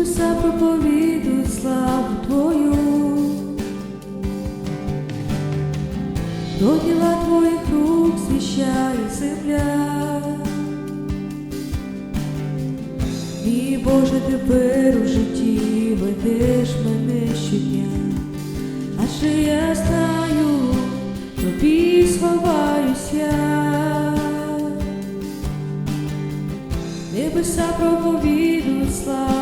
небеса проповідують славу Твою. До діла Твоїх рук свіщає земля. Мій Боже, тепер у житті ведеш мене щодня, адже я знаю, тобі сховаюся. Небеса проповідують славу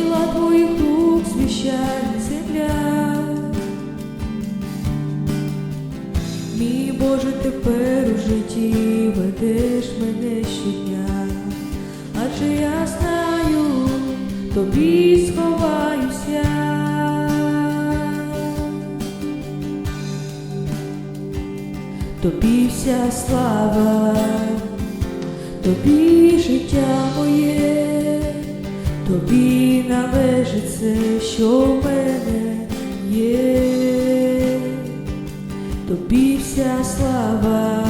про діла Твоїх рук свіщає земля. Мій Боже, тепер у житті ведеш мене щодня, адже я знаю, тобі сховаюся. Тобі вся слава, тобі належить все, що в мене є, тобі вся слава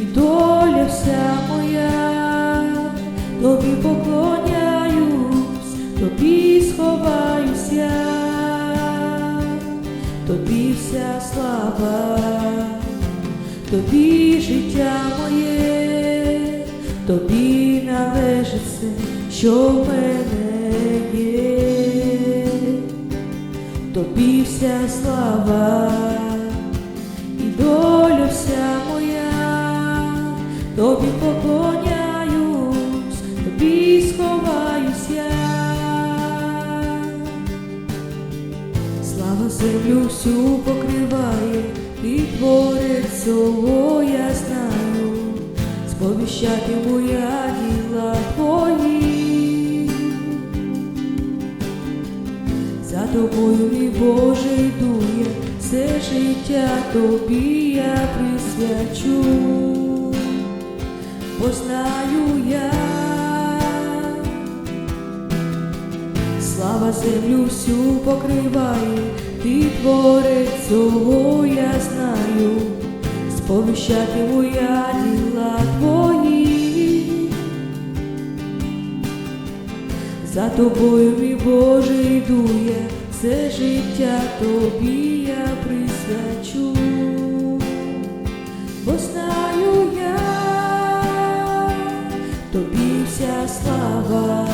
і доля вся моя, тобі поклоняюсь, тобі сховаюся. Тобі вся слава, тобі життя моє, тобі належить все, що в мене є, тобі вся слава і доля вся моя, тобі поклоняюсь, тобі сховаюся. Слава землю всю покриває, ти творець цього я знаю, сповіщатиму я діла твої. Тобою, мій Боже, йду я, все життя тобі я присвячу, бо знаю я. Слава землю всю покриває, ти творець цього я знаю, сповіщатиму я діла твої. За тобою, мій Боже, йду життя тобі я присвячу, бо знаю я, тобі вся слава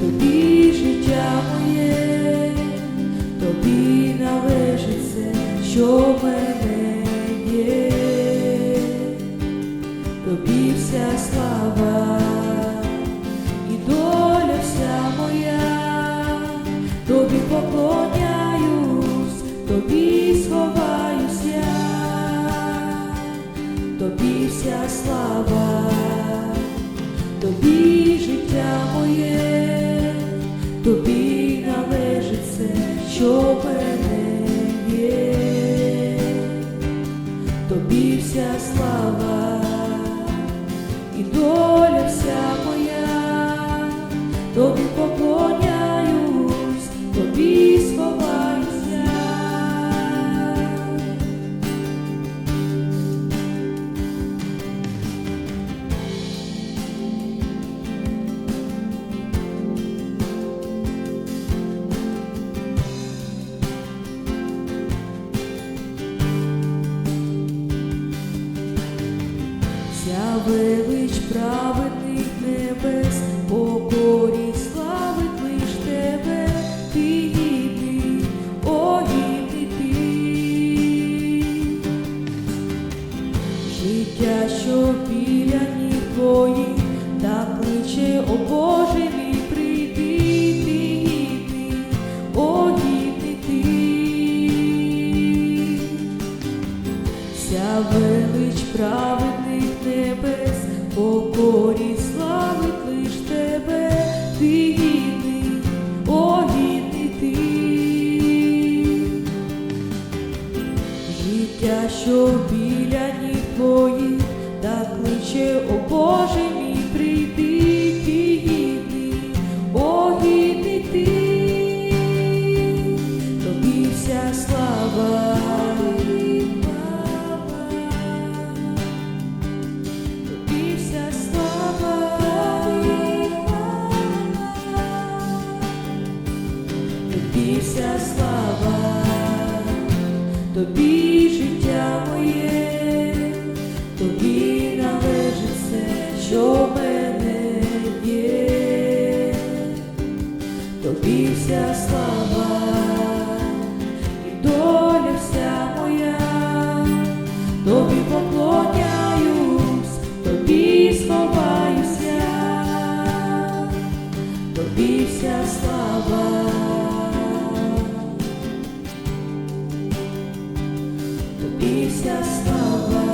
тобі життя моє, тобі належить все, що в мене є, тобі вся слава поклоняюсь, тобі сховаюся, тобі вся слава тобі життя моє, тобі належить все, що мене є, тобі вся слава і доля вся моя, тобі Життя, що біля нікої та кличе, о Боже мій, прийди, ти ти, о діти ти. Вся велич праведних небес, тобі поклоняюсь, тобі сховаюся, тобі вся слава, тобі вся слава.